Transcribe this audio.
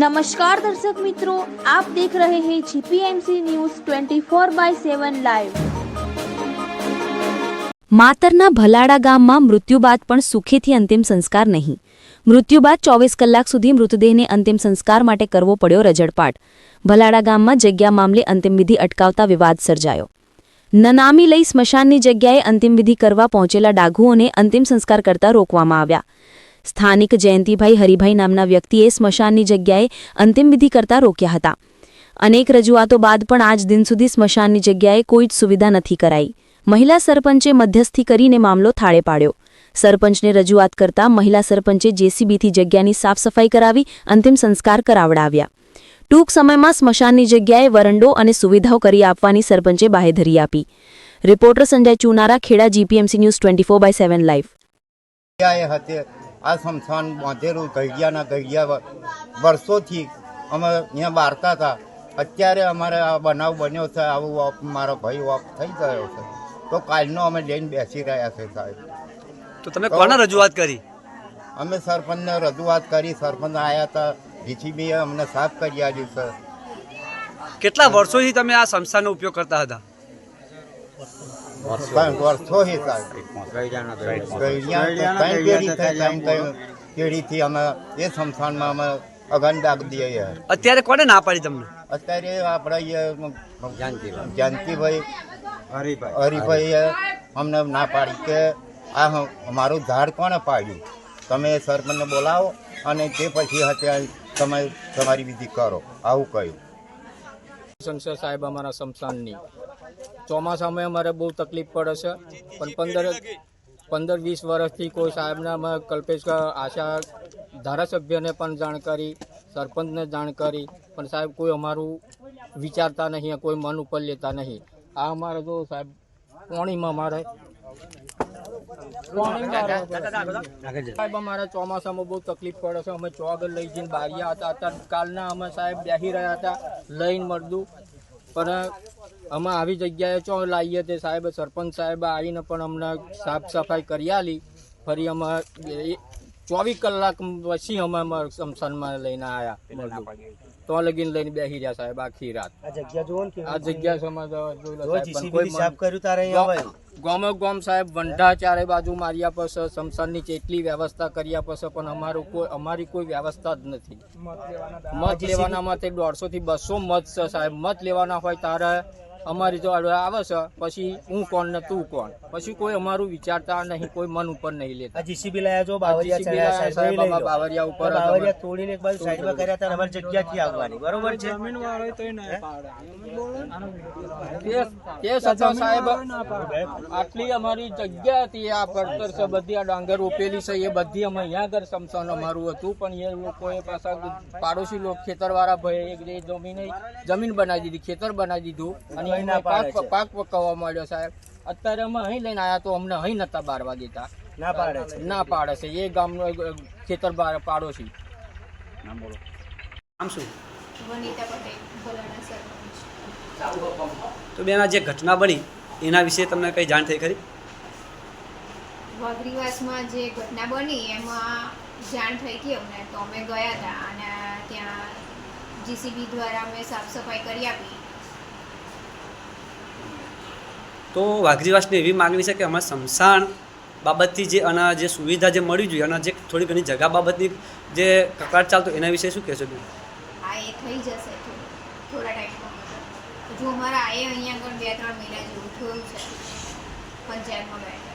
નમસ્કાર દર્શક મિત્રો આપ દેખ રહે હૈ જીપીએમસી ન્યૂઝ 24 બાય 7 લાઈવ માતરના ભલાડા ગામમાં મૃત્યુ બાદ પણ સુખેથી અંતિમ સંસ્કાર નહીં. મૃત્યુ બાદ ચોવીસ કલાક સુધી મૃતદેહને અંતિમ સંસ્કાર માટે કરવો પડ્યો રજડપાટ. ભલાડા ગામમાં જગ્યા મામલે અંતિમવિધિ અટકાવતા વિવાદ સર્જાયો. નનામી લઈ સ્મશાનની જગ્યાએ અંતિમવિધિ કરવા પહોંચેલા ડાઘુઓને અંતિમ સંસ્કાર કરતા રોકવામાં આવ્યા. સ્થાનિક જયંતિભાઈ હરિભાઈ નામના વ્યક્તિએ સ્મશાનની જગ્યાએ અંતિમવિધિ કરતા રોક્યા હતા. અનેક રજૂઆતો બાદ પણ આજ દિન સુધી સ્મશાનની જગ્યાએ કોઈ જ સુવિધા નથી કરાઈ. મહિલા સરપંચે મધ્યસ્થી કરીને મામલો થાળે પાડ્યો. સરપંચને રજૂઆત કરતા મહિલા સરપંચે જેસીબીથી જગ્યાની સાફસફાઈ કરાવી અંતિમ સંસ્કાર કરાવડાવ્યા. ટૂંક સમયમાં સ્મશાનની જગ્યાએ વરંડો અને સુવિધાઓ કરી આપવાની સરપંચે બાહેધરી આપી. Reporter Sanjay Chunara, Kheda, GPMC news twenty four by seven live. આ સ્મશાન બાંધેલું ગઢિયાના ગઢિયા વર્ષોથી અમે અહીંયા વારતા હતા. અત્યારે અમારે આ બનાવ બન્યો છે આવું ઓફ મારો ભાઈ ઓફ થઈ ગયો છે. તો કાલનો અમે લઈને બેસી રહ્યા છે સાહેબ. તો તમે કોને રજૂઆત કરી? અમે સરપંચને રજૂઆત કરી સરપંચ આવ્યા હતા જીસીબીએ અમને સાફ કરી આપ્યું છે. કેટલા વર્ષોથી તમે આ સંસ્થાનો ઉપયોગ કરતા હતા? ત્રણ પેઢીથી અમે એ સ્મશાનમાં અમે અગન દાગ દઈએ. છીએ. અત્યારે કોને ના પાડી તમને? અત્યારે આપણે જાનકીભાઈ. હરિભાઈએ અમને ના પાડી કે આ હ- અમારું ઝાડ કોણે પાડ્યું? તમે સરપંચને બોલાવો અને તે પછી અત્યારે તમે તમારી વિધિ કરો. આવું કહ્યું. સંસદ સાહેબ અમારા શમશાનની. ચોમાસામાં અમારે બહુ તકલીફ પડે છે. પણ પંદર પંદર વીસ વર્ષથી કોઈ સાહેબને અમે કલ્પેશ આશા ધારાસભ્યને પણ જાણ કરી સરપંચને જાણ કરી પણ સાહેબ કોઈ અમારું વિચારતા નહીં, કોઈ મન ઉપર લેતા નહીં. આ અમારે જો સાહેબ, પોણીમાં અમારે સાહેબ અમારે ચોમાસામાં બહુ તકલીફ પડે છે. અમે ચોગર લઈ જઈને બારિયા હતા. અત્યારે કાલના અમે સાહેબ બેસી રહ્યા હતા લઈને મળદું. પણ અમે આવી જગ્યાએ ચો લાવીએ તે સાહેબ સરપંચ સાહેબ આવીને પણ અમને સાફ સફાઈ કરી આલી. ફરી અમે ચોવીસ કલાક પછી અમે અમારા શમશાનમાં લઈને આવ્યા તો લગીને લઈને બેસી રહ્યા સાહેબ આખી રાત. આ જગ્યા જુઓ આ જગ્યા સમજ કોઈ સાફ કર્યું તારે અહીંયા ગામે ગામ સાહેબ વંઢા ચારે બાજુ માર્યા પછી શમશાનની જેટલી વ્યવસ્થા કર્યા પછી પણ અમારું કોઈ અમારી કોઈ વ્યવસ્થા જ નથી. મત લેવાના માટે દોઢસો થી બસો મત છે સાહેબ મત લેવાના હોય તારે અમારી તો આવે છે પછી હું કોણ ને તું કોણ? પછી કોઈ અમારું વિચારતા નહીં કોઈ મન ઉપર નહીં લેતા. જીસીબી લાયા જો બાવરિયા બાવરિયા ઉપર બાવરિયા તોડીને એક બાજુ સાઈડમાં કર્યા હતા અમારી જગ્યા ક્યાં આવવાની? બરોબર છે? તે તે છતાં સાહેબ. આટલી અમારી જગ્યા હતી આ પડતર છે બધી આ ડાંગર રોપેલી છે એ બધી અમે અહીંયા આગળ સમસાન અમારું હતું પણ એ લોકોએ પાછા પાડોશી લોકો ખેતરવાળા ભાઈ એક જમીન જમીન બનાવી દીધી ખેતર બનાવી દીધું અને અહીં પાક પાડે છે. પાક પકવવા માંડ્યો સાહેબ. અત્યારે અમે અહીં લઈને આવ્યા તો અમને અહીં નતા બારવા દેતા ના પાડે છે. ના પાડે છે. એ ગામનો ખેતર બાર પાડોશી. આમ શું? વનિતા પટેલ ભલાણા સરપંચ. તો બેન આ જે ઘટના બની એના વિશે તમને કઈ જાણ થઈ ખરી? વાઘરીવાસમાં જે ઘટના બની એમાં જાણ થઈ હતી અમને. તો અમે ગયા હતા અને ત્યાં જીસીબી દ્વારા અમે સાફ સફાઈ કરી આપી. તો વાઘરીવાસની એવી માગણી છે કે અમારે સ્મશાન બાબતથી જે અને જે સુવિધા જે મળવી જોઈએ અને જે થોડી ઘણી જગા બાબતની જે કકડાટ ચાલતો એના વિશે શું કહેશો બેન થઈ જશે થોડા ટાઈમમાં જો અમારા આએ અહીંયા આગળ બે ત્રણ મહિના જેવું થયું છે, પંચાયતમાં બેઠા.